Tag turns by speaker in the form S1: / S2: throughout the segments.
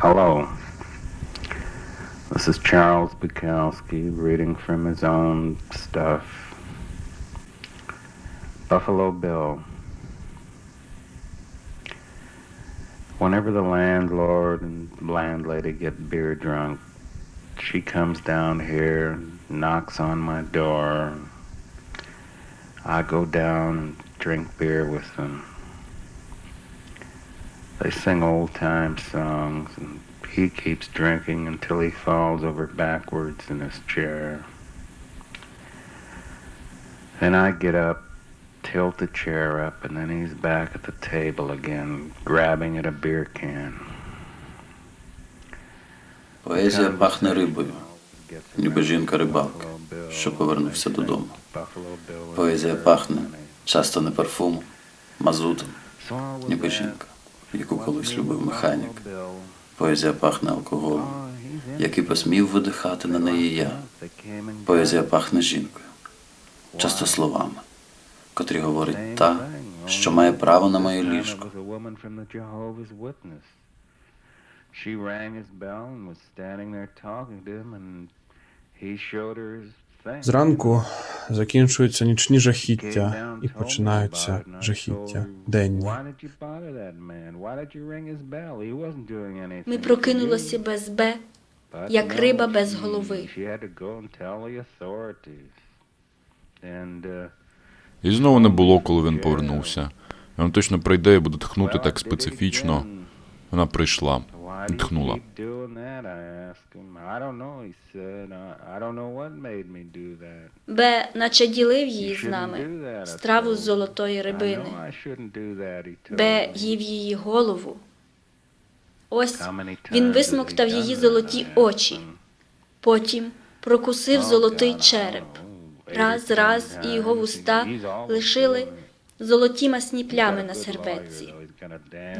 S1: Hello. This is Charles Bukowski reading from his own stuff. Buffalo Bill. Whenever the landlord and landlady get beer drunk, she comes down here, knocks on my door. I go down and drink beer with them. They sing old time songs, and he keeps drinking until he falls over backwards in his chair. Then I get up, tilt the chair up, and then he's back at the table again, grabbing at a beer can.
S2: Поезія пахне рибою, ніби жінка рибалка, що повернувся додому. Поезія пахне часто не парфумом, мазутом, ніби жінка, Яку колись любив механік. Поезія пахне алкоголем, який посмів видихати на неї я. Поезія пахне жінкою, часто словами, котрі говорить та, що має право на моє ліжко.
S1: She rang his bell and was standing there talking to him, and he showed her his.
S3: Зранку закінчуються нічні жахіття і починаються жахіття денні.
S4: Ми прокинулися без Б, як риба без голови.
S5: І знову не було, коли він повернувся. Він точно прийде і буде тхнути так специфічно. Вона прийшла. Тхнула.
S1: That? I asked him. I don't know, he said. I, don't know what made me do that.
S4: Б, наче ділив її з нами, страву з золотої рибини.
S1: know I shouldn't do that, he told
S4: Б,
S1: me.
S4: їв її голову. Ось він висмоктав її золоті очі, потім прокусив
S1: Oh,
S4: золотий череп.
S1: oh,
S4: Раз, раз, і його вуста лишили золоті масні плями на серветці.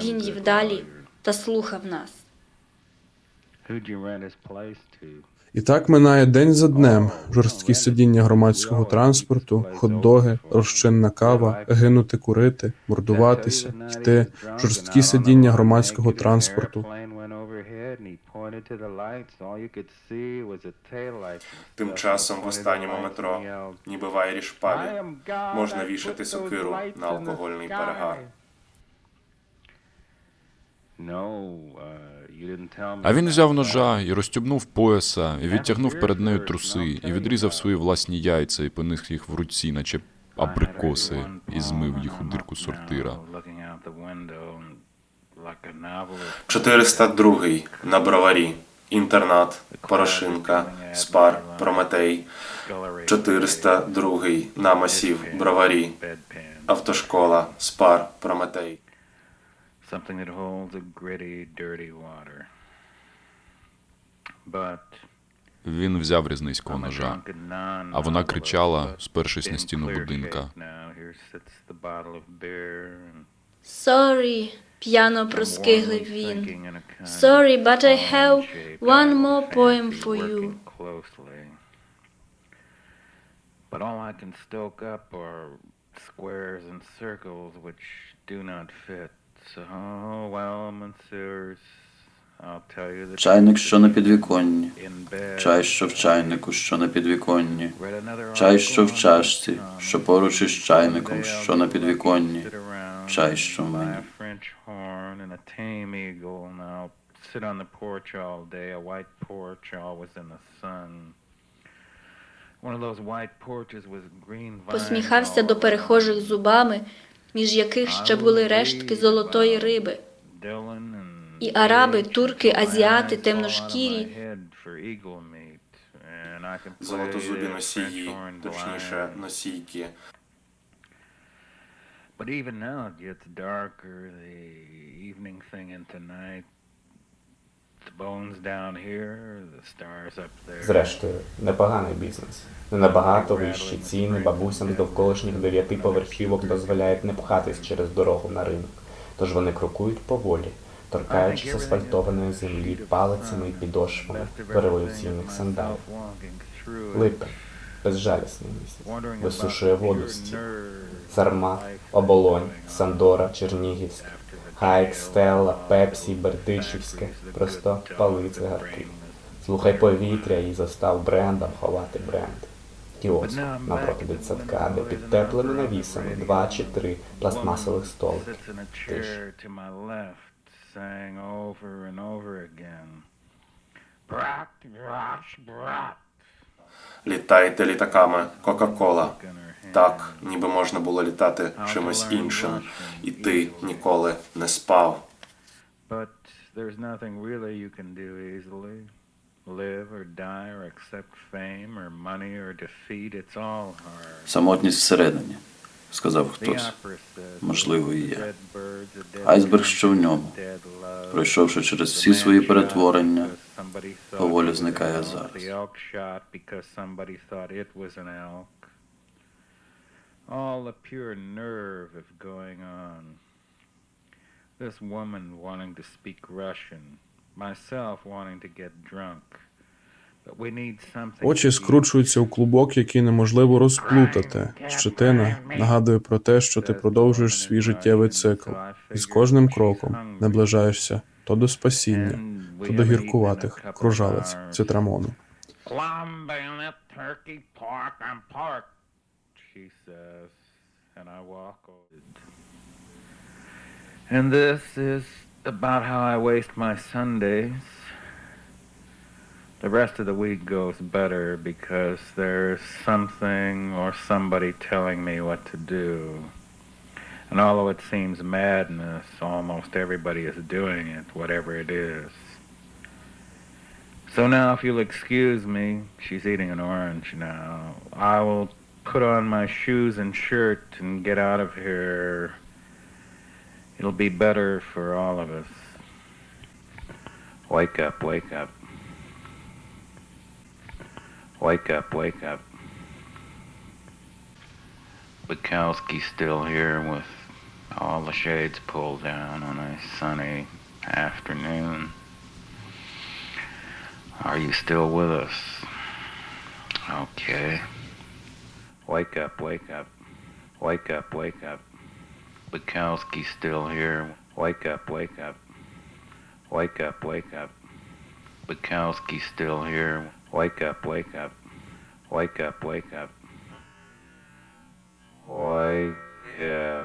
S4: Він їв далі та слухав нас.
S1: Who'd you rent his place to?
S3: І так минає день за днем. Жорсткі сидіння громадського транспорту, хот-доги, розчинна кава, гинути курити, мордуватися, йти, жорсткі сидіння громадського транспорту.
S6: Тим часом в останньому метро, ніби в Айріш пабі, можна вішати сокиру на алкогольний перегар.
S5: А він взяв ножа і розтюбнув пояса, і відтягнув перед нею труси, і відрізав свої власні яйця, і поніс їх в руці, наче абрикоси, і змив їх у дирку сортира.
S6: 402 на броварі. Інтернат, Порошинка, Спар, Прометей. 402 на масів, Броварі. Автошкола, Спар, Прометей.
S1: Something that holds a gritty, dirty water. But
S5: Він взяв різницького ножа.
S1: А
S5: вона кричала, спершись на стіну будинка.
S4: Sorry, п'яно проскиглив він. Sorry, but I have one more poem for you.
S1: But all I can stoke up are squares and circles which do not fit.
S2: Чайник, що на підвіконні, чай, що в чайнику, що на підвіконні, чай, що в чашці, що поруч із чайником, що на підвіконні, чай, що в
S1: I'll sit on the porch all day, a white porch, always in the sun. One of those white porches with green vines
S4: Посміхався до перехожих зубами, між яких ще були рештки золотої риби. І араби, турки, азіати, темношкірі.
S6: Золотозубі носії, точніше, носійки.
S1: But even now it gets darker, the evening thing into night. The bones down here, the stars up there.
S7: Зрештою, непоганий бізнес. Не набагато вищі ціни бабусям з довколишніх дев'яти поверхівок дозволяють не пхатись через дорогу на ринок. Тож вони крокують поволі, торкаючись асфальтованої землі палицями і підошвами революційних сандалів. Липень безжалісний місяць, висушує воду з тіл. Сармат, Оболонь, Сандора, Чернігівськ. Хайк, Стелла, Пепсі, Бердичівське. Просто пали цигарки. Слухай повітря і застав брендом ховати бренд. Кіоск напроти дитсадка, де під теплими навісами два чи три пластмасових столики. Тиш.
S6: Літайте літаками Кока-Кола. Так, ніби можна було літати чимось іншим, і ти ніколи не спав.
S2: Самотність всередині, сказав хтось. Можливо, і я. Айсберг, що в ньому, пройшовши через всі свої перетворення, поволі зникає зараз.
S1: All the pure nerve of going on. This woman wanting to speak Russian. Myself wanting to get drunk. But we need something.
S3: Очі скручуються у клубок, який неможливо розплутати. Щетина нагадує про те, що ти продовжуєш свій життєвий цикл, і з кожним кроком наближаєшся то до спасіння, то до гіркуватих кружалець цитрамону.
S1: She says, and I walk over. And this is about how I waste my Sundays. The rest of the week goes better because there's something or somebody telling me what to do. And although it seems madness, almost everybody is doing it, whatever it is. So now, if you'll excuse me, she's eating an orange now. I will put on my shoes and shirt and get out of here. It'll be better for all of us. Wake up, wake up. Wake up, wake up. Bukowski's still here with all the shades pulled down on a sunny afternoon. Are you still with us? Okay. Wake up, wake up. Wake up, wake up. Bukowski's still here. Wake up, wake up. Wake up, wake up. Bukowski's still here. Wake up, wake up. Wake up, wake up. Wake up.